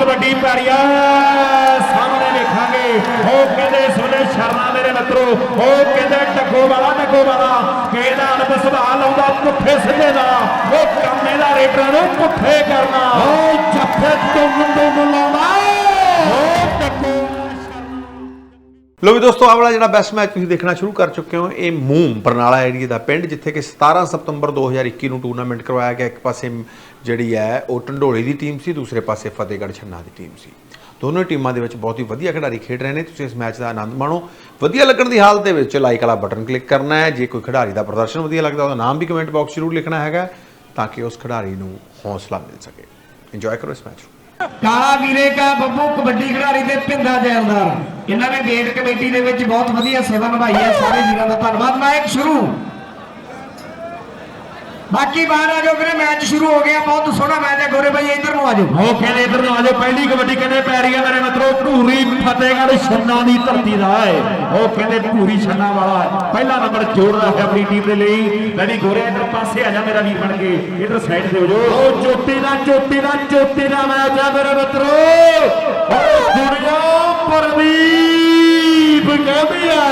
ਕਬੱਡੀ ਪੈਰੀਆ ਸਾਹਮਣੇ ਵੇਖਾਂਗੇ। ਉਹ ਕਹਿੰਦੇ ਸੋਨੇ ਸ਼ਰਨਾ ਮੇਰੇ ਮਿੱਤਰੋ ਉਹ ਕਹਿੰਦੇ ਟੱਗੋ ਵਾਲਾ ਟੱਗੋ ਵਾਲਾ। ਕਿਹਦਾ ਅਨਬ ਸੁਭਾਅ ਲਾਉਂਦਾ ਪੁੱਠੇ ਸਿੱਧੇ ਦਾ ਉਹ ਕੰਮੇ ਦਾ ਰੇਡਰਾਂ ਨੂੰ ਪੁੱਠੇ ਕਰਨਾ। ਉਹ ਜੱਫੇ ਤੁਮ ਤੁਮ ਲਾਉਂਦਾ ਉਹ ਟੱਗੋ ਲੋ ਵੀ ਦੋਸਤੋ, ਆਹ ਵਾਲਾ ਜਿਹੜਾ ਬੈਸਟ ਮੈਚ ਤੁਸੀਂ ਦੇਖਣਾ ਸ਼ੁਰੂ ਕਰ ਚੁੱਕੇ ਹੋ, ਇਹ ਮੂਮ ਬਰਨਾਲਾ ਏਰੀਆ ਦਾ ਪਿੰਡ, ਜਿੱਥੇ ਕਿ 17 ਸਤੰਬਰ 2021 ਨੂੰ ਟੂਰਨਾਮੈਂਟ ਕਰਵਾਇਆ ਗਿਆ। ਇੱਕ ਪਾਸੇ ਜਿਹੜੀ ਹੈ, ਉਹ ਢੰਡੋਲੀ ਦੀ ਟੀਮ ਸੀ, ਦੂਸਰੇ ਪਾਸੇ ਫਤਿਹਗੜ੍ਹ ਛੰਨਾ ਦੀ ਟੀਮ ਸੀ। ਦੋਨੋਂ ਟੀਮਾਂ ਦੇ ਵਿੱਚ ਬਹੁਤ ਹੀ ਵਧੀਆ ਖਿਡਾਰੀ ਖੇਡ ਰਹੇ ਨੇ। ਤੁਸੀਂ ਇਸ ਮੈਚ ਦਾ ਆਨੰਦ ਮਾਣੋ। ਵਧੀਆ ਲੱਗਣ ਦੀ ਹਾਲਤ ਦੇ ਵਿੱਚ ਲਾਈਕ ਵਾਲਾ ਬਟਨ ਕਲਿੱਕ ਕਰਨਾ ਹੈ। ਜੇ ਕੋਈ ਖਿਡਾਰੀ ਦਾ ਪ੍ਰਦਰਸ਼ਨ ਵਧੀਆ ਲੱਗਦਾ, ਉਹਦਾ ਨਾਮ ਵੀ ਕਮੈਂਟ ਬਾਕਸ ਜ਼ਰੂਰ ਲਿਖਣਾ ਹੈਗਾ, ਤਾਂ ਕਿ ਉਸ ਖਿਡਾਰੀ ਨੂੰ ਹੌਸਲਾ ਮਿਲ ਸਕੇ। ਇੰਜੋਏ ਕਰੋ ਇਸ ਮੈਚ ਨੂੰ। ਕਾਲਾ ਵੀਰੇ ਕਾ ਬੱਬੂ, ਕਬੱਡੀ ਖਿਡਾਰੀ ਤੇ ਪਿੰਦਾ ਜੈਲਦਾਰ। ਇਹਨਾਂ ਨੇ ਗੇਟ ਕਮੇਟੀ ਦੇ ਵਿੱਚ ਬਹੁਤ ਵਧੀਆ ਸੇਵਾ ਨਿਭਾਈ ਹੈ। ਸਾਰੇ ਵੀਰਾਂ ਦਾ ਧੰਨਵਾਦ। ਮੈਚ ਸ਼ੁਰੂ। ਬਾਕੀ ਬਾਹਰ ਆ ਜਾਓ ਵੀਰੇ, ਮੈਚ ਸ਼ੁਰੂ ਹੋ ਗਿਆ, ਬਹੁਤ ਸੋਹਣਾ ਮੈਚ ਹੈ, ਗੋਰੇ ਭਾਈ ਇੱਧਰ ਨੂੰ ਆ ਜਾਓ। ਉਹ ਕਹਿੰਦੇ ਇਧਰ ਨੂੰ ਆਜੋ ਪਹਿਲੀ ਕਬੱਡੀ ਕਹਿੰਦੇ ਪੈਰੀ ਆ ਮੇਰੇ ਮਿੱਤਰੋ? ਧੂਰੀ ਫਤਿਹਗੜ੍ਹ ਛੰਨਾ ਦੀ ਧਰਤੀ ਦਾ ਹੈ। ਉਹ ਕਹਿੰਦੇ ਧੂਰੀ ਛੰਨਾ ਵਾਲਾ ਪਹਿਲਾ ਨੰਬਰ ਜੋੜਦਾ ਹੈ ਆਪਣੀ ਟੀਮ ਦੇ ਲਈ। ਲੈ ਵੀ ਗੋਰੇ, ਇਧਰ ਪਾਸੇ ਆ ਜਾ ਮੇਰਾ ਵੀਰ ਬਣ ਕੇ। ਇੱਧਰ ਸਾਈਡ ਤੇ ਹੋ ਜੋ ਉਹ ਚੋਟੀ ਦਾ ਚੋਟੀ ਦਾ ਚੋਟੀ ਦਾ ਮੈਚ ਆ ਮੇਰੇ ਮਿੱਤਰੋ। ਉਹ ਦੁਨੀਆ ਪ੍ਰਦੀਪ ਕਹਿੰਦੀ ਆ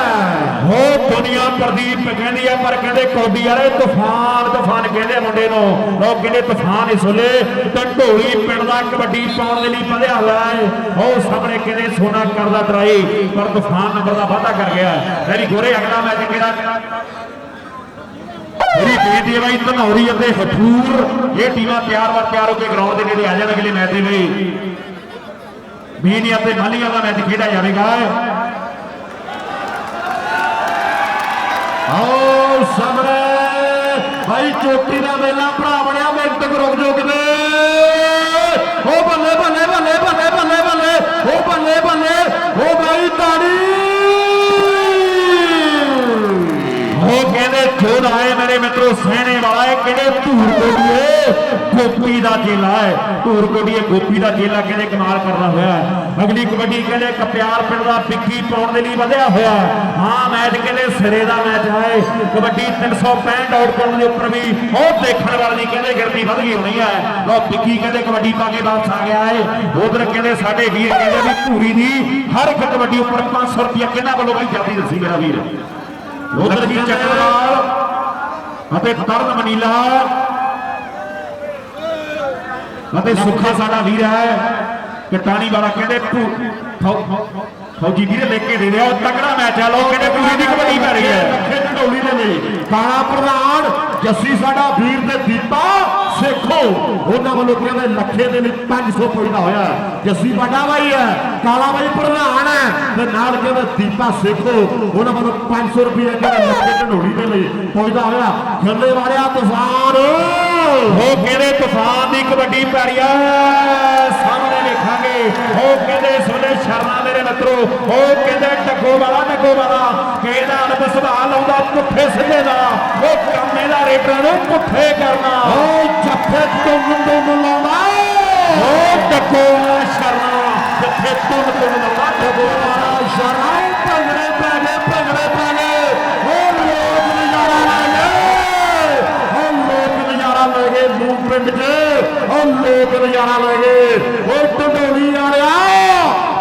ਉਹ ਦੁਨੀਆ ਪ੍ਰਦੀਪ ਕਹਿੰਦੀ ਆ, ਪਰ ਕਹਿੰਦੇ ਕੌਡੀ ਵਾਲੇ ਤੂਫਾਨ ਤੂਫਾਨ ਕਹਿੰਦੇ ਮੁੰਡੇ ਨੂੰ। ਉਹ ਕਹਿੰਦੇ ਤੂਫਾਨ ਇਸ ਵੇਲੇ ਢੰਡੋਲੀ ਪਿੰਡ ਦਾ ਕਬੱਡੀ ਪਾਉਣ ਦੇ ਲਈ ਵਧਿਆ ਹੋਇਆ ਹੈ। ਉਹ ਸਾਹਮਣੇ ਕਹਿੰਦੇ ਸੋਨਾ ਕਰਦਾ ਟਰਾਈ ਪਰ ਤੂਫਾਨ ਨੰਬਰ ਦਾ ਵਾਅਦਾ ਕਰ ਗਿਆ ਮੇਰੀ ਗੋਰੇ ਅਗਲਾ ਮੈਚ ਕਿਹੜਾ? ਮੇਰੀ ਬੇਟੀ ਹੈ ਬਾਈ, ਧਨੌਰੀ ਅਤੇ ਹਠੂਰ ਇਹ ਟੀਮਾਂ ਤਿਆਰ ਵਰ ਤਿਆਰ ਹੋ ਕੇ ਗਰਾਊਂਡ ਦੇ ਨੇੜੇ ਆ ਜਾਣ ਅਗਲੇ ਮੈਚ ਦੇ ਲਈ ਬੀਨੀ ਤੇ ਮਾਲੀਆ ਦਾ ਮੈਚ ਖੇਡਿਆ ਜਾਵੇਗਾ। ਆਓ ਸਾਹਮਣੇ। ਭਾਈ ਚੋਟੀ ਦਾ ਵੇਲਾ ਭਰਾ ਬਣਿਆ, ਮਿੰਟ ਤੱਕ ਰੁਕ ਜਾਓ ਕਿਤੇ। ਉਹ ਬੱਲੇ ਬੱਲੇ ਬੱਲੇ ਬੱਲੇ ਬੱਲੇ ਬੱਲੇ। ਉਹ ਬੱਲੇ ਬੱਲੇ। ਕਹਿੰਦੇ ਜੋਧ ਮੇਰੇ ਮਿੱਤਰੋ, ਸਹਿਣੇ ਵਾਲਾ ਹੈ ਕਿਹੜੇ ਧੂਰ ਕੋਟੀਏ ਗੋਪੀ ਦਾ ਚੇਲਾ ਹੈ। ਧੂਰ ਕੋਟੀਏ ਗੋਪੀ ਦਾ ਚੇਲਾ ਕਹਿੰਦੇ ਕਮਾਲ ਕਰਦਾ ਹੋਇਆ ਅਗਲੀ ਕਬੱਡੀ ਕਹਿੰਦੇ ਕਪਿਆਰ ਪਿੰਡ ਦਾ ਪਿੱਕੀ ਪਾਉਣ ਦੇ ਲਈ ਵਧਿਆ ਹੋਇਆ ਹਾਂ? ਮੈਚ ਕਹਿੰਦੇ ਸਿਰੇ ਦਾ ਮੈਚ ਹੈ? ਕਬੱਡੀ 365 ਆਊਟ ਕਰਨ ਦੇ ਉੱਪਰ ਵੀ ਉਹ ਦੇਖਣ ਵਾਲੇ ਦੀ ਕਹਿੰਦੇ ਗਿਣਤੀ ਵਧ ਗਈ ਹੋਣੀ ਹੈ? ਲੋ ਪਿੱਕੀ ਕਹਿੰਦੇ ਕਬੱਡੀ ਪਾ ਕੇ ਵਾਪਸ ਆ ਗਿਆ ਹੈ। ਉਧਰ ਕਹਿੰਦੇ ਸਾਡੇ ਵੀਰ ਕਹਿੰਦੇ ਵੀ ਧੂਰੀ ਦੀ ਹਰ ਇੱਕ ਕਬੱਡੀ ਉੱਪਰ 500 ਰੁਪਏ ਕਿਹਨਾਂ ਵੱਲੋਂ ਵੀ ਜਾਂਦੀ ਦੱਸੀ ਮੇਰਾ ਵੀਰ? ਉਧਰ ਵੀ ਚੱਕਰਵਾਲ ਅਤੇ ਤਰਨ ਮਨੀਲਾ। ਅਤੇ ਸੁੱਖਾ ਸਾਡਾ ਵੀਰ ਹੈ ਕਟਾਣੀ ਵਾਲਾ ਕਹਿੰਦੇ ਫੌਜੀ ਵੀਰ ਲੈ ਕੇ ਦੇ ਰਿਹਾ ਤਕੜਾ ਮੈਚ ਆ ਲੋ ਕਹਿੰਦੇ ਪੂਰੀ ਦੀ ਕਬੱਡੀ ਪੈ ਰਹੀ ਹੈ। ਖੇਡ ਢੋਲੀ ਦੇ ਲਈ। ਕਾਲਾ ਪ੍ਰਧਾਨ ਜੱਸੀ ਸਾਡਾ ਵੀਰ ਤੇ ਦੀਪਾ ਉਹਨਾਂ ਵੱਲੋਂ ਕਹਿੰਦੇ ਲੱਖੇ ਦੇ ਵਿੱਚ 500 ਪੁੱਜਦਾ ਹੋਇਆ। ਜੱਸੀ ਵੱਡਾ ਬਾਈ ਹੈ, ਕਾਲਾ ਬਾਈ ਪ੍ਰਧਾਨ ਹੈ। ਤੇ ਨਾਲ ਕਹਿੰਦੇ ਦੀਪਾ ਸੇਖੋ, ਉਹਨਾਂ ਵੱਲੋਂ 500 ਰੁਪਏ ਕਹਿੰਦੇ ਲੱਖੇ ਢੰਡੋੜੀ ਦੇ ਲਈ ਪੁੱਜਦਾ ਹੋਇਆ। ਖੱਲੇ ਵਾਲਿਆ, ਤੂਫਾਨ। ਉਹ ਕਹਿੰਦੇ ਤੂਫਾਨ ਦੀ ਕਬੱਡੀ ਪੈ ਆ ਸਾਹਮਣੇ ਵੇਖਾਂਗੇ। ਉਹ ਕਹਿੰਦੇ ਸੋਨੇ ਸ਼ਰਨਾ ਮੇਰੇ ਮਿੱਤਰੋ ਉਹ ਕਹਿੰਦੇ ਟੱਗੋ ਵਾਲਾ ਟੱਗੋ ਵਾਲਾ। ਕਿਹਦਾ ਅਨਬ ਸੁਭਾਅ ਲਾਉਂਦਾ ਪੁੱਠੇ ਸਿੱਧੇ ਦਾ ਉਹ ਕੰਮੇ ਦਾ ਰੇਡਰਾਂ ਨੂੰ ਪੁੱਠੇ ਕਰਨਾ ਉਹ ਜੱਫੇ ਤੁਮ ਤੁਮ ਲਾਉਂਦਾ ਉਹ ਟੱਗੋ ਵਾਲਾ ਸ਼ਰਨਾ ਜਿੱਥੇ ਤੁਮ ਤੁਮ ਲਾਉਂਦਾ ਟੱਗੋ ਵਾਲਾ ਸ਼ਰਾਈ ਭੰਗੜੇ ਪਾਗੇ ਭੰਗੜੇ ਪਾਗੇ ਉਹ ਲੋਕ ਨਜ਼ਾਰਾ ਲੈ ਗਏ ਉਹ ਲੋਕ ਨਜ਼ਾਰਾ ਲੈ ਗਏ ਮੂੰਹ ਪਿੰਡ 'ਚ ਉਹ ਲੋਕ ਨਜ਼ਾਰਾ ਲੈ ਗਏ ਉਹ ਢੰਡੋਲੀ ਵਾਲਿਆ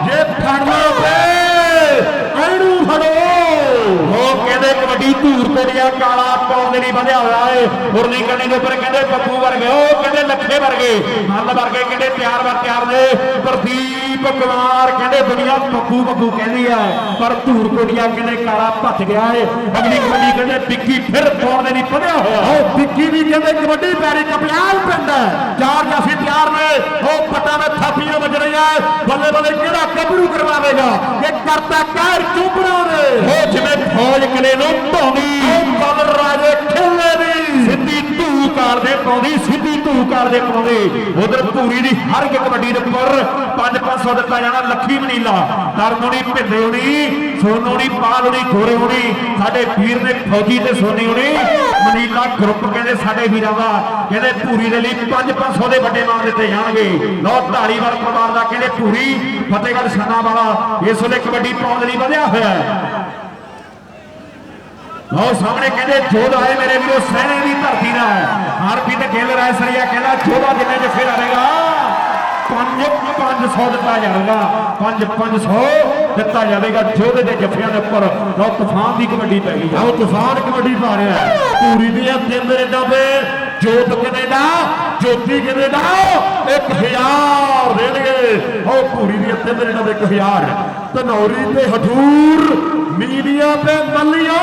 ਜੇ ਫੜਨਾ ਪਏ ਇਹਨੂੰ ਫੜੋ ਉਹ ਕਹਿੰਦੇ ਕਬੱਡੀ ਧੂਰ ਕੋੜੀਆ ਕਾਲਾ ਪਾਉਣ ਦੇ ਲਈ ਵਧਿਆ ਹੋਇਆ ਏ। ਮੁਰਲੀ ਕੰਨੀ ਦੇ ਉੱਪਰ ਕਹਿੰਦੇ ਬੱਬੂ ਵਰਗੇ, ਉਹ ਕਹਿੰਦੇ ਲੱਖੇ ਵਰਗੇ। ਮੱਲ ਵਰਗੇ ਕਹਿੰਦੇ ਤਿਆਰ ਵਰ ਤਿਆਰ ਨੇ। ਪ੍ਰਦੀਪ ਕੁਮਾਰ ਕਹਿੰਦੇ ਦੁਨੀਆ ਬੱਬੂ ਬੱਬੂ ਕਹਿੰਦੀ ਆ। ਪਰ ਧੂਰ ਕੋੜੀਆ ਕਹਿੰਦੇ ਕਾਲਾ ਭੱਜ ਗਿਆ ਏ। ਅਗਲੀ ਕਬੱਡੀ ਕਹਿੰਦੇ ਵਿੱਕੀ ਫਿਰ ਪਾਉਣ ਦੇ ਲਈ ਵਧਿਆ ਹੋਇਆ। ਉਹ ਵਿੱਕੀ ਵੀ ਕਹਿੰਦੇ ਕਬੱਡੀ ਪੈਰੀ ਕਪਿਆਲ ਪਿੰਡ ਹੈ। ਚਾਰ ਜਾਫੀ ਤਿਆਰ ਨੇ। ਉਹ ਪੱਟਾਂ ਵਿੱਚ ਥਾਪੀਆਂ ਵੱਜ ਰਹੀਆਂ ਬੱਲੇ ਬੱਲੇ ਕਿਹੜਾ ਗੱਭਰੂ ਕਰਵਾਵੇਗਾ? ਇਹ ਕਰਤਾ ਕਹਿਰ ਚੁੱਪੜਾ ਨੇ ਉਹ ਜਿਵੇਂ ਫੌਜ ਕਿਲੇ ਨੂੰ ਢਾਉਂਦੀ ਉਹ ਬਲ ਰਾਜੇ ਖੇਲੇ ਦੀ ਸਿੱਧੀ ਧੂ ਕਰਦੇ, ਪਾਉਂਦੀ, ਸਿੱਧੀ ਧੂ ਕਰਦੇ ਪਾਉਂਦੀ। ਉਧਰ ਧੂਰੀ ਦੀ ਹਰ ਇੱਕ ਕਬੱਡੀ ਦੇ ਉੱਪਰ 5-500 ਦਿੱਤਾ ਜਾਣਾ, ਲੱਖੀ ਮਨੀਲਾ। ਤਰਨੋਣੀ ਭਿੰਦੇ ਹੋਣੀ ਸੋਨੋਣੀ ਪਾਲ ਗੋਰੇ ਹੋਣੀ ਸਾਡੇ ਵੀਰ ਨੇ ਫੌਜੀ ਤੇ ਸੋਨੀ ਹੋਣੀ ਮਨੀਲਾ ਗਰੁੱਪ ਕਹਿੰਦੇ ਸਾਡੇ ਵੀਰਾਂ ਦਾ, ਕਹਿੰਦੇ ਧੂਰੀ ਦੇ ਲਈ 5-500 ਦੇ ਵੱਡੇ ਮਾਨ ਦਿੱਤੇ ਜਾਣਗੇ। ਲੋ ਢਾਲੀਵਾਲ ਪਰਿਵਾਰ ਦਾ ਕਹਿੰਦੇ ਧੂਰੀ ਫਤਿਹਗੜ੍ਹ ਛੰਨਾ ਵਾਲਾ, ਇਸ ਵੇਲੇ ਕਬੱਡੀ ਪਾਉਣ ਦੇ ਲਈ ਵਧਿਆ ਹੋਇਆ ਲਓ ਸਾਹਮਣੇ ਕਹਿੰਦੇ ਜੋਧ ਆਏ ਮੇਰੇ ਵੀਰੋ, ਸਹਿਣੇ ਦੀ ਧਰਤੀ ਦਾ ਹਰਪ੍ਰੀਤ ਗਿੱਲ ਰਾਇਸਰੀਆ ਕਹਿੰਦਾ ਜੋਧਾ ਜਿੰਨੇ ਜੱਫੇ ਲਾਵੇਗਾ ਪੰਜ 500 ਦਿੱਤਾ ਜਾਵੇਗਾ। 5 500 ਦਿੱਤਾ ਜਾਵੇਗਾ ਜੋਧੇ ਦੇ ਜੱਫਿਆਂ ਦੇ ਉੱਪਰ। ਲਓ, ਤੂਫਾਨ ਦੀ ਕਬੱਡੀ ਪੈ ਗਈ। ਆਓ ਤੂਫਾਨ ਕਬੱਡੀ ਪਾ ਰਿਹਾ ਹੈ। ਪੂਰੀ ਦੀਆਂ ਤਿੰਨ ਰੇਡਾਂ ਤੇ ਜੋਤ ਕੈਨੇਡਾ ਜੋਤੀ ਕੈਨੇਡਾ 1000 ਦੇਣਗੇ। ਉਹ ਪੂਰੀ ਦੀਆਂ ਤਿੰਨ ਰੇਡਾਂ ਤੇ 1000 ਧਨੌਰੀ ਤੇ ਹਜ਼ੂਰ ਮੀਡੀਆ ਤੇ ਮੱਲੀਆਂ।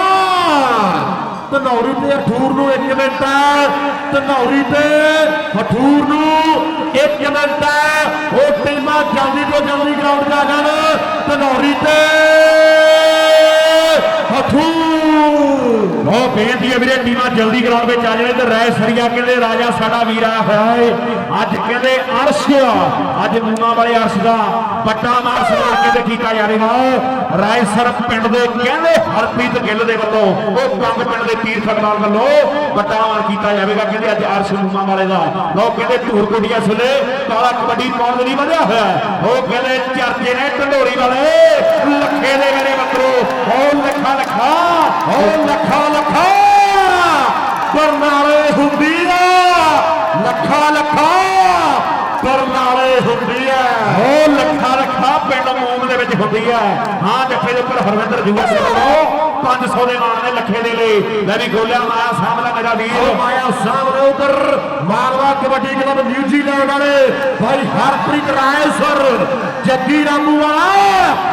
ਧਨੌਰੀ ਤੇ ਹਠੂਰ ਨੂੰ 1 ਮਿੰਟ ਹੈ। ਧਨੌਰੀ ਤੇ ਹਠੂਰ ਨੂੰ 1 ਮਿੰਟ ਹੈ। ਉਹ ਟੀਮਾਂ ਜਲਦੀ ਤੋਂ ਜਲਦੀ ਗਰਾਊਂਡ 'ਚ ਆ ਜਾਣ। ਧਨੌਰੀ ਤੇ ਹੈ ਵੀਰੇ, ਟੀਮਾਂ ਜਲਦੀ ਗਰਾਊਂਡ ਵਿੱਚ ਆ ਜਾਣੇ ਤੇ ਰਾਏ ਸਰੀਆ ਕਹਿੰਦੇ, ਰਾਜਾ ਸਾਡਾ ਵੀਰ ਆਇਆ ਅੱਜ ਕਹਿੰਦੇ, ਅਰਸ਼ ਅੱਜ ਮੂਨਾ ਵਾਲੇ ਅਰਸ਼ ਦਾ ਵੱਡਾ ਮਾਰ ਸਨਮਾਨ ਕਹਿੰਦੇ ਕੀਤਾ ਜਾਵੇਗਾ ਰਾਏ ਸਰ ਪਿੰਡ ਦੇ ਕਹਿੰਦੇ, ਹਰਪ੍ਰੀਤ ਗਿੱਲ ਦੇ ਵੱਲੋਂ, ਉਹ ਕੰਗ ਪਿੰਡ ਦੇ ਤੀਰ ਖਗਵਾਲ ਵੱਲੋਂ ਵੱਡਾ ਮਾਰ ਕੀਤਾ ਜਾਵੇਗਾ। ਕਹਿੰਦੇ, ਅੱਜ ਅਰਸ਼ ਮੂਨਾ ਵਾਲੇ ਦਾ। ਲੋ ਕਹਿੰਦੇ ਧੂਰ ਕੋਟੀਆਂ ਸੁਲੇ ਕਾਲਾ ਕਬੱਡੀ ਪਾਉਣ ਦੇ ਲਈ ਵਧਿਆ ਹੋਇਆ। ਉਹ ਕਹਿੰਦੇ, ਚਰਚੇ ਨੇ ਢੰਡੋਰੀ ਵਾਲੇ, ਲੱਖੇ ਦੇ ਮੇਰੇ ਮੱਤਰੋ ਉਹ ਲੱਖਾ ਲੱਖਾ ਉਹ ਲੱਖਾ ਲੱਖਾ। ਬਰਨਾਲੇ ਹੁੰਦੀ ਆ। ਲੱਖਾ ਲੱਖਾ ਬਰਨਾਲੇ ਹੁੰਦੀ ਆ। ਉਹ ਲੱਖਾ ਲੱਖਾ ਪਿੰਡ ਮੂਮ ਦੇ ਵਿੱਚ ਹੁੰਦੀ ਹੈ ਹਾਂ ਜੱਫੇ ਦੇ ਉੱਪਰ ਹਰਵਿੰਦਰ ਜੂਆ ਵੱਲੋਂ 500 ਦੇ ਮਾਣ ਨੇ ਲੱਖੇ ਦੇ ਲਈ। ਲੈ ਵੀ ਗੋਲਿਆ ਮਾਇਆ ਸਾਹਮਣਾ ਮੇਰਾ ਵੀਰ। ਮਾਇਆ ਸਾਹਮਣੇ ਉਧਰ ਮਾਲਵਾ ਕਬੱਡੀ ਕਲੱਬ ਨਿਊਜ਼ੀਲੈਂਡ ਵਾਲੇ। ਭਾਈ ਹਰਪ੍ਰੀਤ ਰਾਏ ਸਰ ਜੱਗੀ ਰਾਮੂ ਵਾਲਾ।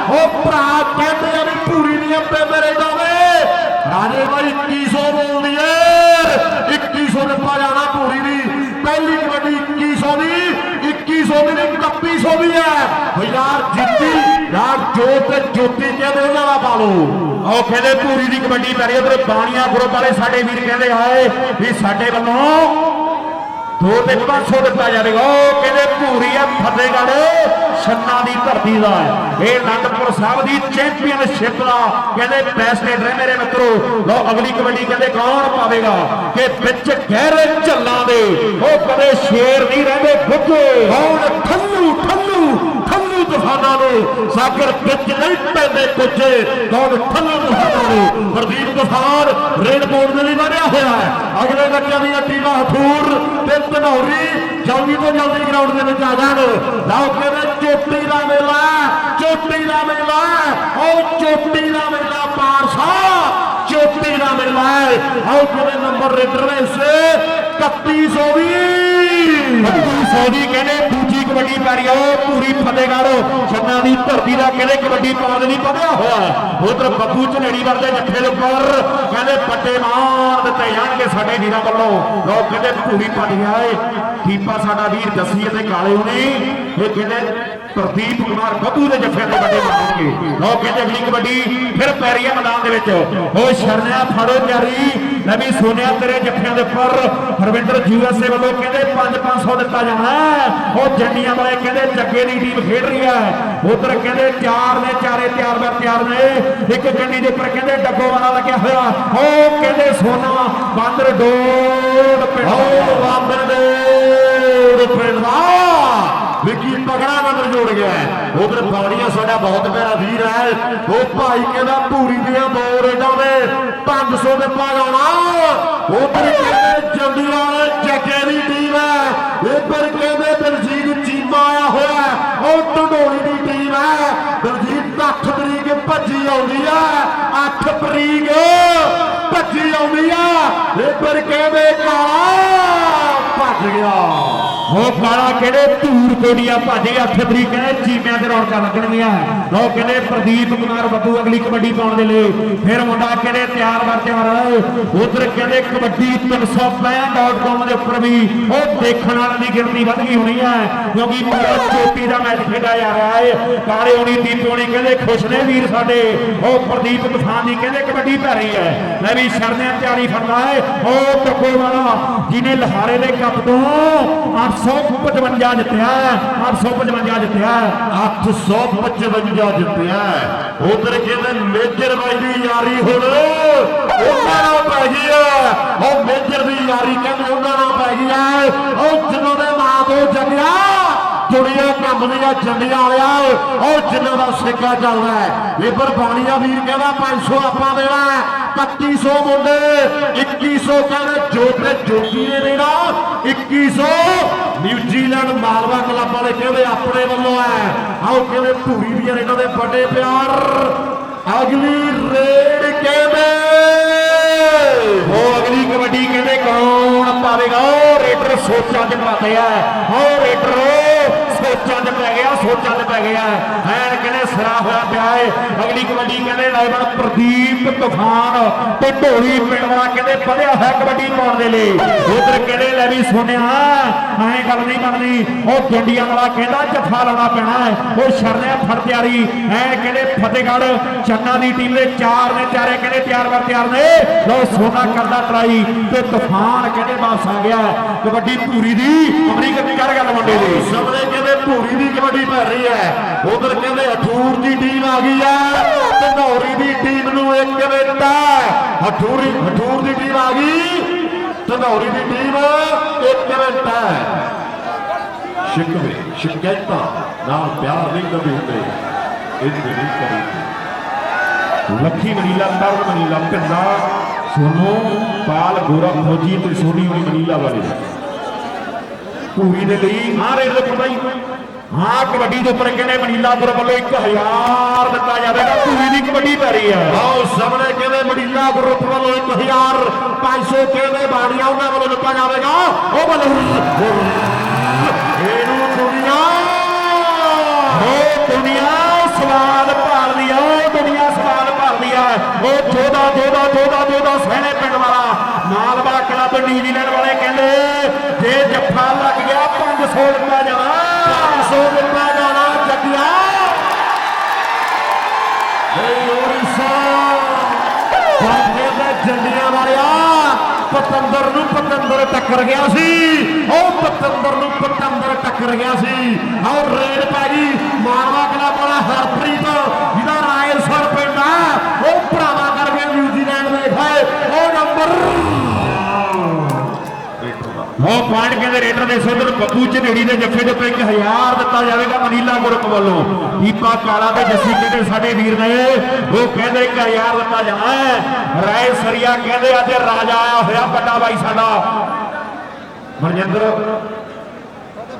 ਉਹ ਭਰਾ ਕਹਿੰਦੇ ਆ ਵੀ ਪੂਰੀ ਦੀਆਂ ਤੇ ਮੇਰੇ ਦਾਵੇ ਰਾਜੇ ਭਾਈ 2100 ਬੋਲਦੀ ਏ। 2100 ਦਿੱਤਾ ਜਾਣਾ ਪੂਰੀ ਦੀ। ਪਹਿਲੀ ਕਬੱਡੀ 2100 ਦੀ 2100 ਦੀ ਨਹੀਂ 3100 ਦੀ ਹੈ। ਓ ਯਾਰ ਜਿੱਤੀ, ਯਾਰ ਜੋਤ ਤੇ ਜੋਤੀ ਕਹਿੰਦੇ ਉਹਨਾਂ ਦਾ ਪਾ ਲਓ। ਉਹ ਕਹਿੰਦੇ ਪੂਰੀ ਦੀ ਕਬੱਡੀ ਪੈ ਰਹੀ ਉਧਰ ਬਾਣੀਆਂ ਗਰੁੱਪ ਵਾਲੇ ਸਾਡੇ ਵੀਰ ਕਹਿੰਦੇ ਆਏ ਵੀ ਸਾਡੇ ਵੱਲੋਂ ਦੋ ਤੇ 500 ਦਿੱਤਾ ਜਾਵੇਗਾ। ਉਹ ਕਹਿੰਦੇ ਪੂਰੀ ਆ ਫਤਿਹਗੜ੍ਹ ਛੰਨਾ ਦੀ ਧਰਤੀ ਦਾ। ਇਹ ਅਨੰਦਪੁਰ ਸਾਹਿਬ ਦੀ ਚੈਂਪੀਅਨਸ਼ਿਪ ਦਾ ਕਹਿੰਦੇ ਬੈਸਟ ਹੈ ਮੇਰੇ ਮਿੱਤਰੋ। ਲੋ ਅਗਲੀ ਕਬੱਡੀ ਕਹਿੰਦੇ ਕੌਣ ਪਾਵੇਗਾ? ਕਿ ਵਿੱਚ ਗਹਿਰੇ ਝੱਲਾਂ ਦੇ। ਉਹ ਕਦੇ ਸ਼ੇਰ ਨਹੀਂ ਰਹਿੰਦੇ ਗੁੱਗੇ। ਕੌਣ? ਠੱਲੂ ਠੱਲੂ ਤੂਫਾਨਾਂ ਨੂੰ ਸਾਗਰ ਵਿੱਚ ਨਹੀਂ ਪੈਂਦੇ ਕੁਝੇ ਕੌਣ ਠੱਲੂ ਤੂਫਾਨਾਂ ਨੂੰ ਪ੍ਰਦੀਪ ਤੂਫਾਨ ਰੇਡ ਬੋਰਡ ਦੇ ਲਈ ਵਧਿਆ ਹੋਇਆ ਹੈ ਅਗਲੇ ਬੱਚਿਆਂ ਦੀਆਂ ਟੀਮਾਂ ਹਥੂਰ ਤੇ ਧਨੌਰੀ ਜਲਦੀ ਤੋਂ ਜਲਦੀ ਗਰਾਊਂਡ ਦੇ ਵਿੱਚ ਆ ਜਾਣ ਲਓ ਕਹਿੰਦੇ ਚੋਟੀ ਦਾ ਮੇਲਾ ਚੋਟੀ ਦਾ ਮੇਲਾ ਉਹ ਚੋਟੀ ਦਾ ਮੇਲਾ ਪਾਰਸਾ ਚੋਟੀ ਦਾ ਮੇਲਾ ਹੈ ਆਓ ਕਿਵੇਂ ਨੰਬਰ ਰੇਡਰ ਨੇ ਇਸੇ 3120 ਸੌਦੀ ਕਹਿੰਦੇ, ਦੂਜੀ ਕਬੱਡੀ ਪੈ ਰਹੀ ਆ, ਉਹ ਪੂਰੀ ਫਤਿਹਗੜ੍ਹ ਛੰਨਾ ਦੀ ਧਰਤੀ ਦਾ ਕਹਿੰਦੇ ਕਬੱਡੀ ਪਾਉਣ ਨਹੀਂ ਪੜਿਆ ਹੋਇਆ। ਉਧਰ ਬੱਬੂ ਝਲੇੜੀ ਵਰਦੇ ਜੱਫੇ ਦੇ ਉੱਪਰ ਕਹਿੰਦੇ ਪੱਟੇ ਮਾਰ ਦਿੱਤੇ ਜਾਣਗੇ ਸਾਡੇ ਵੀਰਾਂ ਵੱਲੋਂ। ਲੋਕ ਕਹਿੰਦੇ ਪੂਰੀ ਪੱਟ ਗਿਆ ਏ। ਦੀਪਾ ਸਾਡਾ ਵੀਰ ਜੱਸੀ ਅਤੇ ਕਾਲੇ ਹੁਣੇ, ਇਹ ਕਹਿੰਦੇ ਪ੍ਰਦੀਪ ਕੁਮਾਰ ਬੱਬੂ ਦੇ ਜੱਫੇ ਤੇ ਵੱਡੇ ਮਾਰਨਗੇ ਲੋਕ ਕਹਿੰਦੇ ਅਗਲੀ ਕਬੱਡੀ, ਫਿਰ ਪੈ ਮੈਦਾਨ ਦੇ ਵਿੱਚ। ਉਹ ਸ਼ਰਨਿਆ ਫੜੋ ਤਿਆਰੀ। ਲੈ ਵੀ ਸੋਨਿਆ ਤੇਰੇ ਜੱਫਿਆਂ ਦੇ ਉੱਪਰ। ਹਰਵਿੰਦਰ ਯੂਐਸਏ ਵੱਲੋਂ ਕਹਿੰਦੇ 5-500 ਦਿੱਤਾ ਜਾਣਾ। ਉਹ ਜੰਡੀਆਂ ਵਾਲੇ ਕਹਿੰਦੇ ਜੱਗੇ ਦੀ ਟੀਮ ਖੇਡ ਰਹੀ ਹੈ। ਉਧਰ ਕਹਿੰਦੇ ਚਾਰ ਨੇ, ਚਾਰੇ ਤਿਆਰ ਬਰ ਤਿਆਰ ਨੇ। ਇੱਕ ਜੰਡੀ ਦੇ ਉੱਪਰ ਕਹਿੰਦੇ ਡੱਗੋ ਵਾਲਾ ਲੱਗਿਆ ਹੋਇਆ। ਉਹ ਕਹਿੰਦੇ ਸੋਨਾ, ਬਾਂਦਰ ਡੋੜ ਪਿੰਡ ਓ ਬਾਬਰ ਦੇ ਪਿੰਡ ਦਾ ਵਿੱਕੀ ਤਗੜਾ ਨੰਬਰ ਜੋੜ ਗਿਆ ਉਧਰ ਬਾੜੀਆਂ ਸਾਡਾ ਬਹੁਤ ਪਿਆਰਾ ਵੀਰ ਹੈ। ਉਹ ਭਾਈ ਕਹਿੰਦਾ ਧੂਰੀ ਦੀਆਂ ਦੋ ਰੇਡਾਂ ਦੇ 500 ਦੇ ਪਾਗਾਉਣਾ ਉਧਰ ਕਹਿੰਦੇ ਜੰਡੀ ਵਾਲੇ ਜੱਗੇ ਦੀ ਟੀਮ ਹੈ। ਇੱਧਰ ਕਹਿੰਦੇ ਦਲਜੀਤ ਚੀਮਾ ਆਇਆ ਹੋਇਆ ਉਹ ਢੰਡੋਲੀ ਦੀ ਟੀਮ ਹੈ। ਦਲਜੀਤ 8 ਤਰੀਕ ਭੱਜੀ ਆਉਂਦੀ ਆ। 8 ਤਰੀਕ ਭੱਜੀ ਆਉਂਦੀ ਆ। ਇੱਧਰ ਕਹਿੰਦੇ ਕਾਲਾ ਭੱਜ ਗਿਆ। ਉਹ ਕਾਲਾ ਕਿਹੜੇ ਧੂਰ ਕੋਡੀਆਂ ਭਾਜੇ 8 ਤਰੀਕ ਕਹਿੰਦੇ ਚੀਮਿਆਂ ਤੇ ਰੌਣਕਾਂ ਲੱਗਣਗੀਆਂ। ਲੋ ਕਹਿੰਦੇ ਪ੍ਰਦੀਪ ਕੁਮਾਰ ਬੱਬੂ ਅਗਲੀ ਕਬੱਡੀ ਪਾਉਣ ਦੇ ਲਈ। ਫਿਰ ਮੁੰਡਾ ਕਹਿੰਦੇ ਤਿਆਰ ਵਰ ਤਿਆਰ। ਉਧਰ ਕਹਿੰਦੇ ਕਬੱਡੀ 365.com ਦੇ ਉੱਪਰ ਵੀ ਉਹ ਦੇਖਣ ਵਾਲਿਆਂ ਦੀ ਗਿਣਤੀ ਵੱਧ ਗਈ ਹੋਣੀ ਹੈ। ਕਿਉਂਕਿ ਪੂਰਾ ਚੋਟੀ ਦਾ ਮੈਚ ਖੇਡਿਆ ਜਾ ਰਿਹਾ ਹੈ ਕਾਲੇ ਹੋਣੀ, ਦੀਪ ਹੋਣੀ ਕਹਿੰਦੇ ਖੁਸ਼ ਨੇ ਵੀਰ ਸਾਡੇ। ਉਹ ਪ੍ਰਦੀਪ ਤੂਫਾਨ ਦੀ ਕਹਿੰਦੇ ਕਬੱਡੀ ਪੈ ਰਹੀ ਹੈ। ਲੈ ਵੀ ਸ਼ਰਨਿਆਂ ਤਿਆਰੀ ਫੜਦਾ ਹੈ ਉਹ ਟੱਕੋ ਵਾਲਾ ਜਿਹਨੇ ਲਹਾਰੇ ਦੇ ਕੱਪ ਤੋਂ 855 ਜਿੱਤਿਆ। 855 ਜਿੱਤਿਆ। 855 ਜਿੱਤਿਆ। ਉਧਰ ਕਹਿੰਦੇ ਮੇਜਰ ਬਾਈ ਦੀ ਯਾਰੀ ਹੁਣ ਉਹਨਾਂ ਨਾਲ ਪੈ ਗਈ ਆ ਉਹ ਮੇਜਰ ਦੀ ਯਾਰੀ ਕਹਿੰਦੇ ਉਹਨਾਂ ਨਾਲ ਪੈ ਗਈ ਆ ਉਹ ਜਿਨ੍ਹਾਂ ਦੇ ਮਾਂ ਤੋਂ ਜੰਗਿਆ ਦੁਨੀਆ ਕੰਮ ਦੀਆਂ ਜੰਡੀਆਂ ਵਾਲਿਆ। ਉਹ ਜਿਨ੍ਹਾਂ ਦਾ ਸਿੱਕਾ ਚੱਲਦਾ ਹੈ। ਲੇਬਰ ਬਾਣੀਆ ਵੀਰ ਕਹਿੰਦਾ 500 ਆਪਾਂ ਦੇਣਾ 3100 ਮੁੰਡੇ 2100 ਕਹਿੰਦੇ ਜੋਤੇ ਜੋਗੀ ਨੇ ਦੇਣਾ। 2100 ਨਿਊਜ਼ੀਲੈਂਡ ਮਾਲਵਾ ਕਲੱਬ ਵਾਲੇ ਕਹਿੰਦੇ, ਆਪਣੇ ਵੱਲੋਂ ਹੈ। ਆਓ ਕਹਿੰਦੇ, ਧੂਰੀ ਦੀਆਂ ਇਹਨਾਂ ਦੇ ਵੱਡੇ ਪਿਆਰ। ਅਗਲੀ ਰੇਡ ਕਹਿੰਦੇ। ਉਹ ਅਗਲੀ ਕਬੱਡੀ ਕਹਿੰਦੇ, ਕੌਣ ਪਾਵੇਗਾ? ਉਹ ਰੇਡਰ ਸੋਚਾਂ 'ਚ ਪਾਤੇ ਆ। ਉਹ ਰੇਡਰ ਸੋਚਾਂ 'ਚ ਪੈ ਗਿਆ ਪੈ ਗਿਆ ਐਨ ਕਹਿੰਦੇ ਸਰਾ ਹੋਇਆ ਪਿਆ ਏ? ਅਗਲੀ ਕਬੱਡੀ ਕਹਿੰਦੇ ਲਾਇਬਨ ਪ੍ਰਦੀਪ ਤੂਫਾਨ ਤੇ ਢੋਲੀ ਪਿੰਡ ਵਾਲਾ ਕਹਿੰਦੇ ਵਧਿਆ ਹੋਇਆ ਕਬੱਡੀ ਪਾਉਣ ਦੇ ਲਈ। ਉਧਰ ਕਹਿੰਦੇ ਲੈ ਵੀ ਸੋਨਿਆ? ਐਂ ਗੱਲ ਨਹੀਂ ਬਣਦੀ। ਉਹ ਜੰਡੀਆਂ ਵਾਲਾ ਕਹਿੰਦਾ ਜੱਫਾ ਲਾਉਣਾ ਪੈਣਾ ਹੈ। ਉਹ ਸ਼ਰਨਿਆ ਫੜ ਤਿਆਰੀ। ਐ ਕਹਿੰਦੇ ਫਤਿਹਗੜ੍ਹ ਚੰਨਾ ਦੀ ਟੀਮ ਦੇ ਚਾਰ ਨੇ ਚਾਰੇ ਕਹਿੰਦੇ ਤਿਆਰ ਵਰ ਤਿਆਰ ਨੇ? ਲੋ ਸੋਨਾ ਕਰਦਾ ਟਰਾਈ ਤੇ ਤੂਫਾਨ ਕਹਿੰਦੇ ਵਾਪਸ ਆ ਗਿਆ ਕਬੱਡੀ ਪੂਰੀ ਦੀ ਅਮਰੀਕਾ ਦੀ ਕਰ ਗੱਲ ਮੁੰਡੇ ਦੀ। ਸਭ ਸਾਹਮਣੇ ਕਹਿੰਦੇ ਧੂਰੀ ਦੀ ਕਬੱਡੀ ਪੈ ਰਹੀ ਹੈ। ਉਧਰ ਕਹਿੰਦੇ ਅਠੂਰ ਦੀ ਟੀਮ ਆ ਗਈ ਹੈ ਤੇ ਦੀ ਟੀਮ ਨੂੰ ਇੱਕ ਮਿੰਟ ਹਠੂਰੀ ਹਠੂਰ ਦੀ ਟੀਮ ਆ ਗਈ ਤੇ ਦੀ ਟੀਮ ਇੱਕ ਮਿੰਟ ਸ਼ਿਕਵੇ ਸ਼ਿਕਾਇਤਾਂ ਨਾਲ ਪਿਆਰ ਨਹੀਂ ਕਰਦੇ ਹੁੰਦੇ। ਇਹ ਨਹੀਂ ਕਰੀ ਲੱਖੀ ਮਨੀਲਾ ਤਰਨ ਮਨੀਲਾ ਪਿੰਡਾ ਸੋਨੋ, ਪਾਲ, ਗੋਰਾ, ਫੌਜੀ ਤੇ ਸੋਨੀ ਹੋਣੀ ਮਨੀਲਾ ਵਾਲੇ। ਪੂਰੀ ਦੇ ਲਈ ਹਾਂ ਰੇਡ ਦੇ ਪਰਦਾਈ ਹਾਂ ਕਬੱਡੀ ਦੇ ਉੱਪਰ ਕਹਿੰਦੇ ਮਨੀਲਾ ਗੁਰ ਵੱਲੋਂ 1000 ਦਿੱਤਾ ਜਾਵੇਗਾ। ਪੂਰੀ ਦੀ ਕਬੱਡੀ ਪੈ ਰਹੀ ਹੈ ਆਓ ਸਾਹਮਣੇ ਕਹਿੰਦੇ ਮਡੀਲਾ ਗਰੁੱਪ ਵੱਲੋਂ 1500 ਕਹਿੰਦੇ ਬਾੜੀਆਂ ਉਹਨਾਂ ਵੱਲੋਂ ਦਿੱਤਾ ਜਾਵੇਗਾ। ਉਹ ਵੱਲੋਂ। ਇਹਨੂੰ ਦੁਨੀਆ। ਸਵਾਦ ਆ ਓ ਦੁਨੀਆ ਸਵਾਦ ਭਾਲਦੀ ਆ। ਓ ਜੋਦਾ ਜੋਦਾ ਜੋਦਾ ਜੋਦਾ ਸਹਿਣੇ ਪਿੰਡ ਵਾਲਾ। ਮਾਲਵਾ ਕਲੱਬ ਨਿਊਜ਼ੀਲੈਂਡ ਵਾਲੇ ਕਹਿੰਦੇ ਜੇ ਜੱਫਾ ਲੱਗ ਗਿਆ 500 ਦਿੱਤਾ ਜਾਣਾ। 500 ਦਿੱਤਾ ਜਾਣਾ ਜੱਗਿਆ ਇਹ ਓਰੀਸਾ ਬਾਬੇ ਦੇ ਜੰਡੀਆਂ ਵਾਲਿਆ, ਪਤੰਦਰ ਨੂੰ ਪਤੰਦਰ ਟੱਕਰ ਗਿਆ ਸੀ। ਉਹ ਪਤੰਦਰ ਨੂੰ ਪਤੰਦਰ ਟੱਕਰ ਗਿਆ ਸੀ। ਆਹ ਰੇਡ ਪੈ ਗਈ ਮਾਰਵਾ ਕਲੱਬ ਵਾਲਾ ਹਰਪ੍ਰੀਤ, ਜਿਹਦਾ ਰਾਇਲਸਰ ਪਿੰਡ ਆ, ਉਹ ਭਰਾਵਾ ਕਰ ਗਿਆ ਨਿਊਜ਼ੀਲੈਂਡ ਦੇ ਖਾਏ ਉਹ ਨੰਬਰ ਉਹ ਪੁਆਇੰਟ ਕਹਿੰਦੇ ਰੇਡਰ ਦੇ ਸੋਦਰ ਬੱਬੂ ਝਨੇੜੀ ਦੇ ਜੱਫੇ ਦੇ ਉੱਤੇ 1000 ਦਿੱਤਾ ਜਾਵੇਗਾ ਮਨੀਲਾ ਗਰੁੱਪ ਵੱਲੋਂ। ਦੀਪਾ ਕਾਲਾ ਤੇ ਜੱਸੀ ਕਹਿੰਦੇ ਸਾਡੇ ਵੀਰ ਨੇ। ਉਹ ਕਹਿੰਦੇ 1000 ਦਿੱਤਾ ਜਾਣਾ ਰਾਏ ਸਰੀਆ ਕਹਿੰਦੇ ਅੱਜ ਰਾਜਾ ਆਇਆ ਹੋਇਆ ਵੱਡਾ ਬਾਈ ਸਾਡਾ। ਮਨਜਿੰਦਰ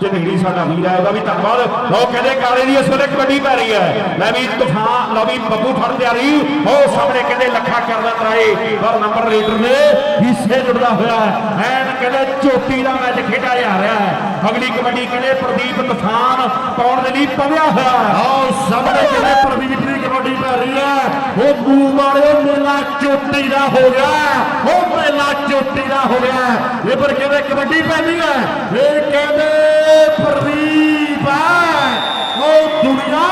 ਝਨੇੜੀ ਸਾਡਾ ਵੀਰ ਹੈ ਉਹਦਾ ਵੀ ਧੰਨਵਾਦ। ਉਹ ਕਹਿੰਦੇ ਕਾਲੇ ਦੀ ਇਸ ਵੇਲੇ ਕਬੱਡੀ ਪੈ ਰਹੀ ਹੈ। ਲੈ ਵੀ ਤੂਫਾਨ ਲਓ ਵੀ ਬੱਬੂ ਫੜ ਤਿਆਰੀ। ਉਹ ਸਾਹਮਣੇ ਕਹਿੰਦੇ ਲੱਖਾ ਕਰਦਾ ਤਰਾਏ, ਪਰ ਨੰਬਰ ਰੇਡਰ ਨੇ ਹਿੱਸੇ ਜੁੜਦਾ ਹੋਇਆ ਹੈ। ਐਨ ਕਹਿੰਦੇ ਚੋਟੀ ਦਾ ਮੈਚ ਖੇਡਿਆ ਜਾ ਰਿਹਾ ਹੈ। ਅਗਲੀ ਕਬੱਡੀ ਕਹਿੰਦੇ ਪ੍ਰਦੀਪ ਤੂਫਾਨ ਪਾਉਣ ਦੇ ਲਈ ਪਵਿਆ ਹੋਇਆ ਆਓ ਸਾਹਮਣੇ ਕਿਵੇਂ ਪ੍ਰਦੀਪ ਦੀ ਕਬੱਡੀ ਪੈ ਰਹੀ ਹੈ। ਉਹ ਮੂੰਹ ਵਾਲਿਓ ਮੇਲਾ ਚੋਟੀ ਦਾ ਹੋ ਗਿਆ ਉਹ ਮੇਲਾ ਚੋਟੀ ਦਾ ਹੋ ਗਿਆ ਇਹ ਪਰ ਕਹਿੰਦੇ ਕਬੱਡੀ ਪੈਂਦੀ ਹੈ? ਇਹ ਕਹਿੰਦੇ ਪ੍ਰਦੀਪ ਹੈ। ਉਹ ਦੁਨੀਆ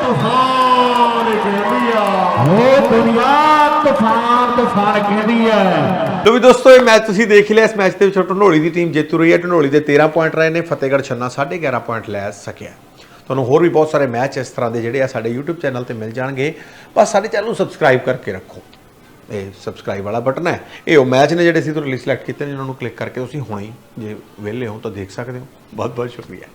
ਤੂਫਾਨ ਕਹਿੰਦੀ ਆ। ਉਹ ਦੁਨੀਆ ਤੂਫਾਨ ਤੂਫਾਨ ਕਹਿੰਦੀ ਹੈ ਲੋ ਵੀ ਦੋਸਤੋ ਇਹ ਮੈਚ ਤੁਸੀਂ ਦੇਖ ਲਿਆ। ਇਸ ਮੈਚ ਦੇ ਵਿੱਚ ਢਨੋਲੀ ਦੀ ਟੀਮ ਜੇਤੂ ਰਹੀ ਹੈ। ਢਨੋਲੀ ਦੇ 13 ਪੁਆਇੰਟ ਰਹੇ ਨੇ। ਫਤਿਹਗੜ੍ਹ ਛੰਨਾ 11.5 ਪੁਆਇੰਟ ਲੈ ਸਕਿਆ। ਤੁਹਾਨੂੰ ਹੋਰ ਵੀ ਬਹੁਤ ਸਾਰੇ ਮੈਚ ਇਸ ਤਰ੍ਹਾਂ ਦੇ ਜਿਹੜੇ ਆ ਸਾਡੇ YouTube ਚੈਨਲ ਤੇ ਮਿਲ ਜਾਣਗੇ। ਬਸ ਸਾਡੇ ਚੈਨਲ ਨੂੰ ਸਬਸਕ੍ਰਾਈਬ ਕਰਕੇ ਰੱਖੋ। ਇਹ ਸਬਸਕ੍ਰਾਈਬ ਵਾਲਾ ਬਟਨ ਹੈ। ਇਹ ਉਹ ਮੈਚ ਨੇ ਜਿਹੜੇ ਅਸੀਂ ਤੁਹਾਨੂੰ ਸਿਲੈਕਟ ਕੀਤੇ ਨੇ, ਇਹਨਾਂ ਨੂੰ ਕਲਿੱਕ ਕਰਕੇ ਤੁਸੀਂ ਹੁਣੇ ਹੀ ਜੇ ਵਿਹਲੇ ਹੋ ਤਾਂ ਦੇਖ ਸਕਦੇ ਹੋ। ਬਹੁਤ ਬਹੁਤ ਸ਼ੁਕਰੀਆ।